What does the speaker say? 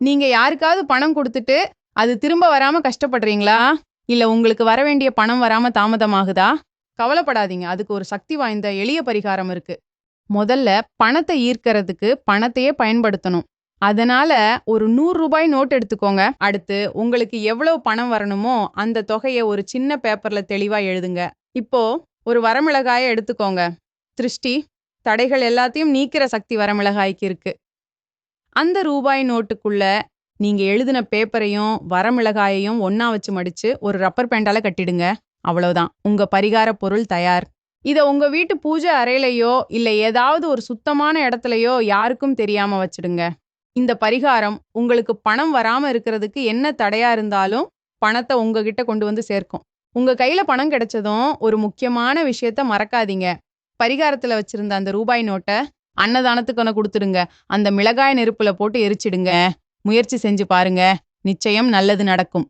நீங்க யாருக்காவது பணம் கொடுத்துட்டு அது திரும்ப வராம கஷ்டப்படுறீங்களா? இல்ல உங்களுக்கு வர வேண்டிய பணம் வராம தாமதமாகுதா? கவலைப்படாதீங்க. அதுக்கு ஒரு சக்தி வாய்ந்த எளிய பரிகாரம் இருக்கு. முதல்ல பணத்தை ஈர்க்கறதுக்கு பணத்தையே பயன்படுத்தணும். அதனால ஒரு நூறு ரூபாய் நோட் எடுத்துக்கோங்க. அடுத்து உங்களுக்கு எவ்வளவு பணம் வரணுமோ அந்த தொகையை ஒரு சின்ன பேப்பர்ல தெளிவா எழுதுங்க. இப்போ ஒரு வரமிளகாயை எடுத்துக்கோங்க. திருஷ்டி தடைகள் எல்லாத்தையும் நீக்கிற சக்தி வரமிளகாய்க்கு இருக்கு. அந்த ரூபாய் நோட்டுக்குள்ள நீங்க எழுதின பேப்பரையும் வரமிளகாயையும் ஒன்னா வச்சு மடிச்சு ஒரு ரப்பர் பேண்டால கட்டிடுங்க. அவ்வளவுதான். உங்க பரிகார பொருள் தயார். இத உங்க வீட்டு பூஜை அறையிலையோ இல்ல ஏதாவது ஒரு சுத்தமான இடத்துலயோ யாருக்கும் தெரியாம வச்சிடுங்க. இந்த பரிகாரம் உங்களுக்கு பணம் வராம இருக்கிறதுக்கு என்ன தடையா இருந்தாலும் பணத்தை உங்ககிட்ட கொண்டு வந்து சேர்க்கும். உங்க கையில பணம் கிடைச்சதும் ஒரு முக்கியமான விஷயத்த மறக்காதீங்க. பரிகாரத்துல வச்சிருந்த அந்த ரூபாய் நோட்டை அன்னதானத்துக்கு கொடுத்துடுங்க. அந்த மிளகாய் நெருப்புல போட்டு எரிச்சிடுங்க. முயற்சி செஞ்சு பாருங்க. நிச்சயம் நல்லது நடக்கும்.